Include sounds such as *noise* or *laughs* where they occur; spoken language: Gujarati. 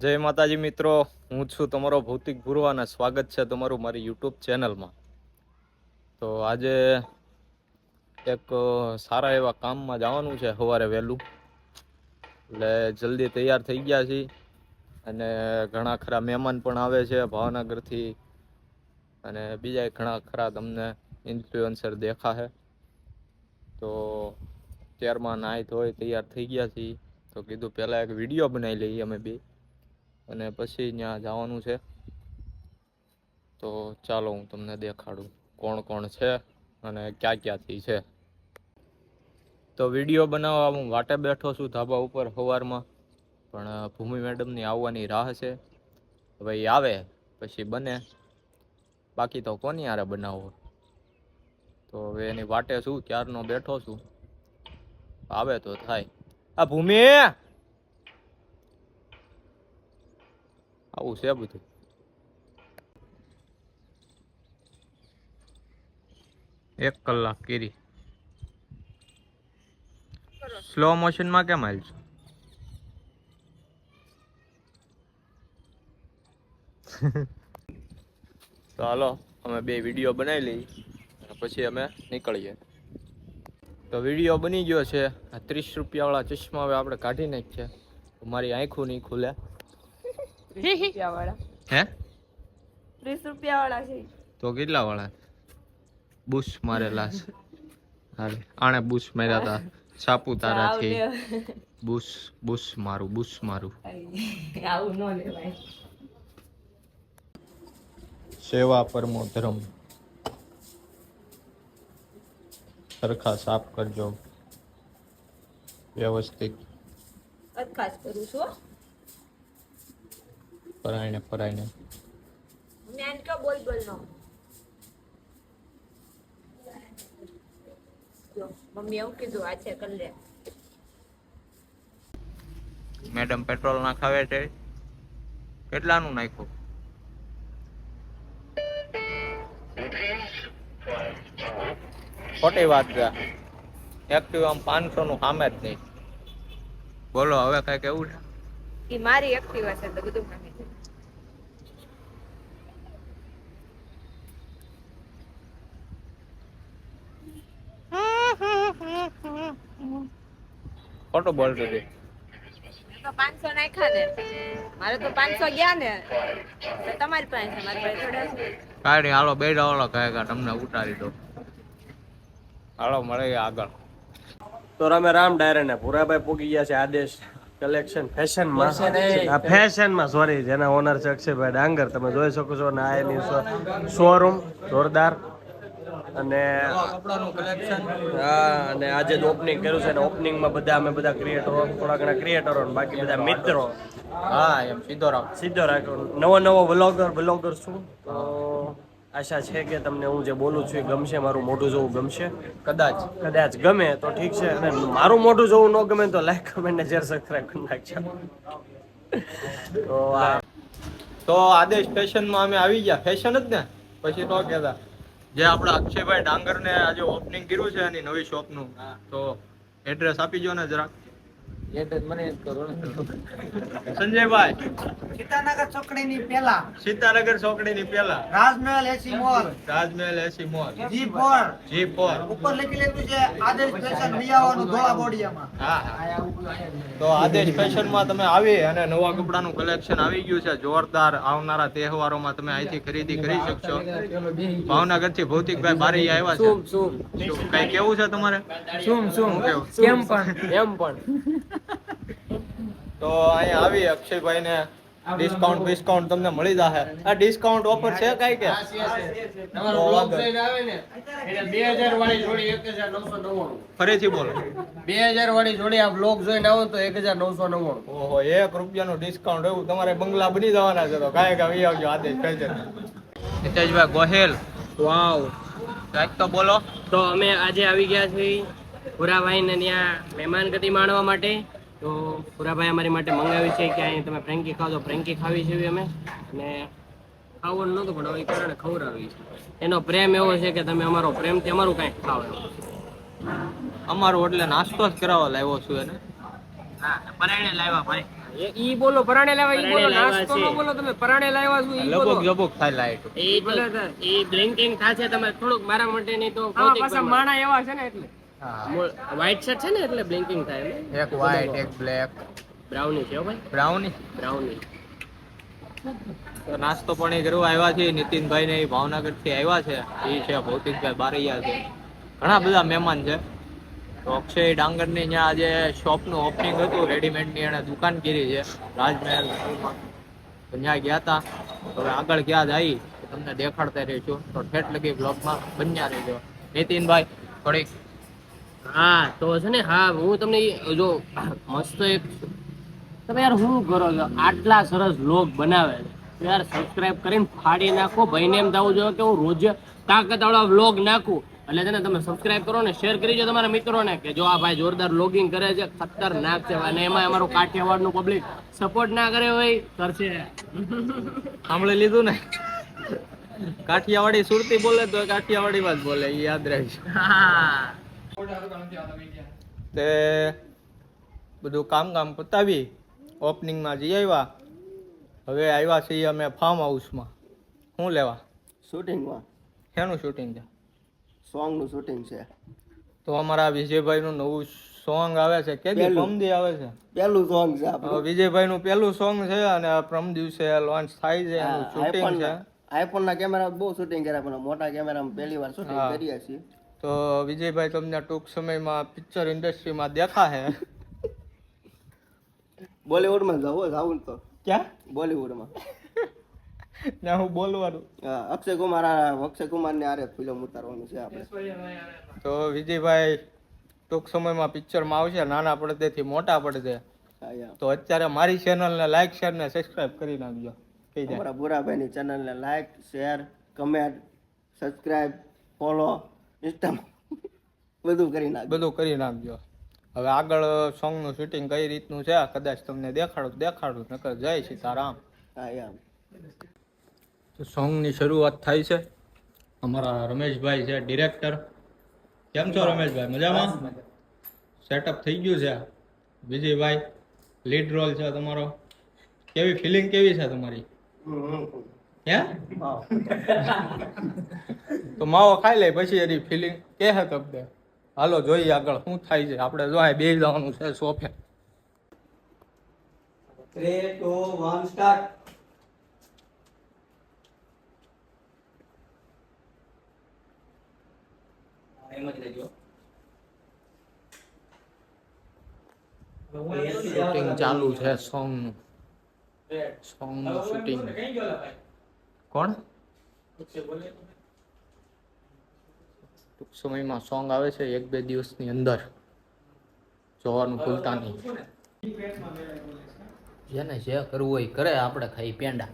જય માતાજી મિત્રો, હું છું તમારો ભૌતિક ગુરુ અને સ્વાગત છે તમારું મારી યુટ્યુબ ચેનલમાં. તો આજે એક સારા એવા કામમાં જવાનું છે સવારે વહેલું. એટલે જલ્દી તૈયાર થઈ ગયા છીએ અને ઘણા ખરા મહેમાન પણ આવે છે ભાવનગરથી અને બીજા ઘણા ખરા તમને ઇન્ફ્લુઅન્સર દેખાશે. તો ત્યારમાં નાહી ધોઈ તૈયાર થઈ ગયા છીએ. તો કીધું પહેલાં એક વીડિયો બનાવી લઈએ અમે બે. અને પછી ત્યાં જવાનું છે. તો ચાલો હું તમને દેખાડું કોણ કોણ છે અને ક્યાં ક્યાંથી છે. તો વીડિયો બનાવવા હું વાટે બેઠો છું ધાબા ઉપર સવારમાં પણ ભૂમિ મેડમની આવવાની રાહ છે. હવે આવે, પછી બને. બાકી તો કોની આરે બનાવો તો હવે એની વાટે છું ક્યારનો બેઠો છું? આવે તો થાય. આ ભૂમિ! આવું છે બધું. એક કલાક કેરી. સ્લો મોશનમાં કેમ હાલ છો? તો હાલો અમે બે વીડિયો બનાવી લઈએ અને પછી અમે નીકળીએ. તો વીડિયો બની ગયો છે આ ત્રીસ રૂપિયાવાળા ચશ્મા હવે આપણે કાઢી નાખીએ મારી આંખું નહીં ખુલે. રૂપિયા વાળા હે. ત્રીસ રૂપિયા વાળા છે. તો કેટલા વાળા બુશ મારેલા છે. હાલે આણે બુશ માર્યા હતા સાપુતારાથી બુશ બુશ મારું બુશ મારું. આવું ન લેવાય. સેવા પરમો ધર્મ. સરખા સાફ કરજો. વ્યવસ્થિત. કરું છું પરાયણે પરાયણે. મેન કો બોલ બોલ નો. મમ્મી એવું કીધું આ છે કર લે. મેડમ પેટ્રોલ નાખાવે છે? કેટલાનું નાખ્યું? ખોટી વાત છે. એક્ટિવામાં પાંચસો નું સામે જ નહીં. બોલો હવે કઈ કેવું છે? એ મારી એક્ટિવા છે તો બધું મમ્મી છે ખોટું બોલતી તો. પાંચસો નાખ્યા ને. મારે તો પાંચસો ગયા ને. તમારી પાસે મારી પાસે થોડા છે. હાલો બે વાળો કહે તમને ઉતારી દો હાલો મળે આગળ. તો રમે રામ ડાયરે ને પુરાભાઈ પૂગી ગયા છે આદેશ કલેક્શન ફેશનમાં. આ ફેશનમાં સોરી જેના ઓનર છે અક્ષયભાઈ ડાંગર તમે જોઈ શકો છો ને આ એની શોરૂમ જોરદાર. અને હા અને આજે જ ઓપનિંગ કર્યું છે અને ઓપનિંગમાં બધા અમે બધા ક્રિએટરો થોડા ઘણા ક્રિએટરો બાકી બધા મિત્રો. હા એમ સીધો રાખ. સીધો રાખ્યો. નવો નવો વ્લોગર વ્લોગર છું. તો આશા છે કે તમને હું જે બોલું છું એ ગમશે મારું મોઢું જોવું ગમશે. કદાચ. કદાચ ગમે તો ઠીક છે. અને મારું મોઢું જોવું ન ગમે તો લાઈક કમેન્ટ ને શેર સબસ્ક્રાઇબ કરી નાખજો. તો આ તો આદેશ ફેશનમાં અમે આવી ગયા. ફેશન જ ને? પછી તો કહેતા જે આપણા અક્ષયભાઈ ડાંગરને આજે ઓપનિંગ કર્યું છે એની નવી શોપનું તો એડ્રેસ આપી જો ને જરાક. સંજયભાઈ. સીતાનગર ચોકડીની પેલા સીતાનગર ચોકડીની પેલા Rajmahal AC mall. Tajmahal AC mall. G four G four ઉપર લખી લેલું છે આદેશ ફેશન વિયાવાનું ધોળા બોડિયામાં. હા હા. તો આદેશ ફેશનમાં તમે આવી અને નવા કપડાનું કલેક્શન આવી ગયું છે. જોરદાર આવનારા તહેવારોમાં તમે અહીંથી ખરીદી કરી શકશો. ભાવનગરથી ભૌતિકભાઈ બારી આવ્યા છે. શું કઈ કેવું છે તમારે? શું શું? કેમ પણ? એમ પણ. તો અહીંયા આવી અક્ષયભાઈ ને ડિસ્કાઉન્ટ ડિસ્કાઉન્ટ તમને મળી જશે આ ડિસ્કાઉન્ટ ઓફર છે કઈ કે? તો આગળ. બે હજાર વાળી જોડી એક હજાર નવસો નવ્વાણું. ફરીથી બોલો. બે હજાર વાળી જોડી આ બ્લોગ જોઈને આવો તો એક હજાર નવસો નવ્વાણું. ઓહો એક રૂપિયાનું ડિસ્કાઉન્ટ એવું? તમારે બંગલા બની જવાના છે તો કાંઈ આવી આવજો આદેશ કહેજો હિતેશભાઈ ગોહેલ. વાવ. કાંઈક તો બોલો. તો અમે આજે આવી ગયા છીએ પુરાભાઈ ને ત્યાં મહેમાન ગતિ માણવા માટે. તો પુરાભાઈ અમારી માટે મંગાવી છે કે અહીં તમે ફ્રેન્કી ખાવ તો ફ્રેન્કી ખાવી છે અમે. અને ખાવાનું નહોતું પણ હવે કારણે ખવડાવી છે એનો પ્રેમ એવો છે કે તમે અમારો પ્રેમથી અમારું કાંઈક ખાવ અમારું એટલે નાસ્તો જ કરાવવા લાવ્યો છું એને. હા પરાણે લાવ્યા ભાઈ. ઈ બોલો પરાણે લાવ્યા ઈ બોલો નાસ્તો નો બોલો તમે પરાણે લાવ્યા છો ઈ બોલો. લબુક થાય લાઈટ. એ ભલે થાય. બ્લિંકિંગ થશે તમે થોડુંક મારા માટે નહીં તો પાછા માણા એવા છે ને એટલે. વ્હાઈટ શર્ટ છે ને એટલે બ્લિંકિંગ થાય એક વ્હાઈટ એક બ્લેક બ્રાઉની છે ભાઈ. બ્રાઉની બ્રાઉની તો નાસ્તો પાણી કરવા આવ્યા છે નીતિનભાઈ ને ભાવનગરથી આવ્યા છે. એ છે ભૌતિકભાઈ બારૈયા છે. ઘણા બધા મહેમાન છે. તો અક્ષય ડાંગરની ત્યાં આજે શોપનું ઓપનિંગ હતું. રેડીમેડની એને દુકાન કરી છે. રાજમહેલ. તો ત્યાં ગયા હતા તો હવે આગળ ક્યાં જાય તો તમને દેખાડતા રહીશું. તો ઠેઠ લગી બ્લોગમાં બન્યા રહેજો. નીતિનભાઈ થોડીક હા તો છે ને હા હું તમને જો મસ્ત એક તમે યાર શું કરો છો? આટલા સરસ લોગ બનાવે છે. યાર સબસ્ક્રાઇબ કરીને ફાડી નાખો. ભાઈને એમ થવું જોઈએ કે હું રોજ તાકાતવાળા વ્લોગ નાખું. એટલે છે ને તમે સબસ્ક્રાઇબ કરો ને શેર કરી દો તમારા મિત્રોને કે જો આ ભાઈ જોરદાર લોગિંગ કરે છે ખતરનાક છે. અને એમાં અમારું કાઠિયાવાડનું પબ્લિક સપોર્ટ ના કરે હોય કરશે. સાંભળી લીધું ને? કાઠિયાવાડી સુરતી બોલે તો કાઠિયાવાડી માં જ બોલે યાદ રહેશે. તે બધું કામ કામ પતાવી ઓપનિંગમાં જઈ આવ્યા. હવે આવ્યા છીએ અમે ફાર્મ હાઉસમાં શું લેવા? શૂટિંગમાં શેનું શૂટિંગ છે? સોંગનું શૂટિંગ છે. તો અમારા વિજયભાઈનું નવું સોંગ આવે છે. કે પ્રમદી આવે છે? પહેલું સોંગ છે આપણું. વિજયભાઈનું પહેલું સોંગ છે અને આ પ્રમ દિવસે લોન્ચ થાય છે એનું શૂટિંગ છે. આઈફોન ના કેમેરા બહુ શૂટિંગ કર્યા પણ મોટા કેમેરામાં પહેલી વાર શૂટિંગ. કરીએ છીએ. તો વિજયભાઈ તમને ટૂંક સમયમાં પિક્ચર ઇન્ડસ્ટ્રીમાં દેખા હે *laughs* બોલીવુડમાં જવું જવું તો. ક્યાં? બોલીવુડમાં. *laughs* ના હું બોલવાનું. અક્ષય કુમાર અક્ષય કુમાર ને આરે ફિલ્મ ઉતારવાનું છે આપણે. તો વિજયભાઈ ટૂંક સમયમાં પિક્ચરમાં આવશે નાના પડદેથી મોટા પડદે. તો અત્યારે મારી ચેનલને લાઈક શેર ને સબસ્ક્રાઇબ કરી નાખજો. અમારા ભૂરાભાઈની ચેનલને like share comment subscribe follow ઇન્સ્ટામાં બધું કરી નાખ બધું કરી નાખજો. હવે આગળ સોંગનું શૂટિંગ કઈ રીતનું છે? કદાચ તમને દેખાડું દેખાડું નકર જય સીતારામ. હા યા તો સોંગની શરૂઆત થાય છે. અમારા રમેશભાઈ છે ડિરેક્ટર કેમ છો રમેશભાઈ? મજામાં? સેટઅપ થઈ ગયું છે. વિજયભાઈ લીડ રોલ છે તમારો. કેવી ફિલિંગ કેવી છે તમારી? હે? તો માવો ખાઈ લે પછી એની ફિલિંગ કે હે તમને હાલો જોઈએ આગળ શું થાય છે? આપણે જો બે જવાનું છે સોફે. Three two one start shooting ચાલુ છે સોંગનું સોંગનું શૂટિંગ કોણ? ટૂંક સમયમાં સોંગ આવે છે એક બે દિવસની અંદર. જોવાનું ભૂલતા નહીં. જેને જે કરવું હોય એ કરે આપણે ખાઈ પેંડા.